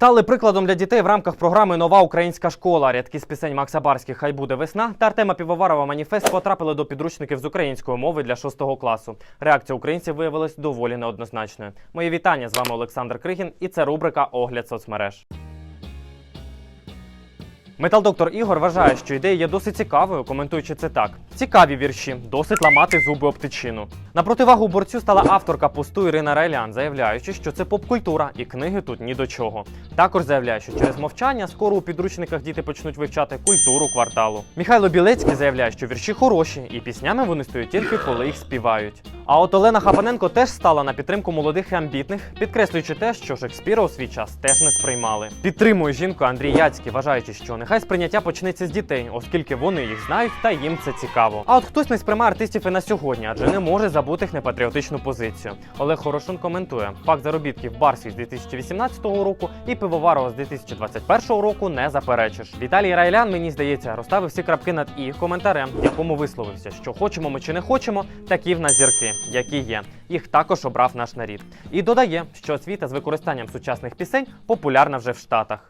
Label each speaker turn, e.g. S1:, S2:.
S1: Стали прикладом для дітей в рамках програми Нова українська школа. Рядки з пісень Макса Барських Хай буде весна та Артема Півоварова Маніфест потрапили до підручників з української мови для 6 класу. Реакція українців виявилась доволі неоднозначною. Мої вітання з вами Олександр Кригін, і це рубрика Огляд соцмереж. Металдоктор Ігор вважає, що ідея є досить цікавою, коментуючи це так: цікаві вірші, досить ламати зуби об тичину. На противагу борцю стала авторка посту Ірина Райлян, заявляючи, що це поп-культура і книги тут ні до чого. Також заявляє, що через мовчання скоро у підручниках діти почнуть вивчати культуру кварталу. Михайло Білецький заявляє, що вірші хороші, і піснями вони стають тільки коли їх співають. А от Олена Хапаненко теж стала на підтримку молодих і амбітних, підкреслюючи те, що Шекспіра у свій час теж не сприймали. Підтримує жінку Андрій Яцький, вважаючи, що нехай сприйняття почнеться з дітей, оскільки вони їх знають та їм це цікаво. А от хтось не сприймає артистів і на сьогодні, адже не може забути їх непатріотичну позицію. Олег Хорошун коментує: факт заробітків Барсів з 2018 року і Пивоварова з 2021 року не заперечиш. Віталій Райлян, мені здається, розставив всі крапки над і коментарем, в якому висловився, що хочемо ми чи не хочемо, такі в нас зірки, які є. Їх також обрав наш нарід. І додає, що освіта з використанням сучасних пісень популярна вже в Штатах.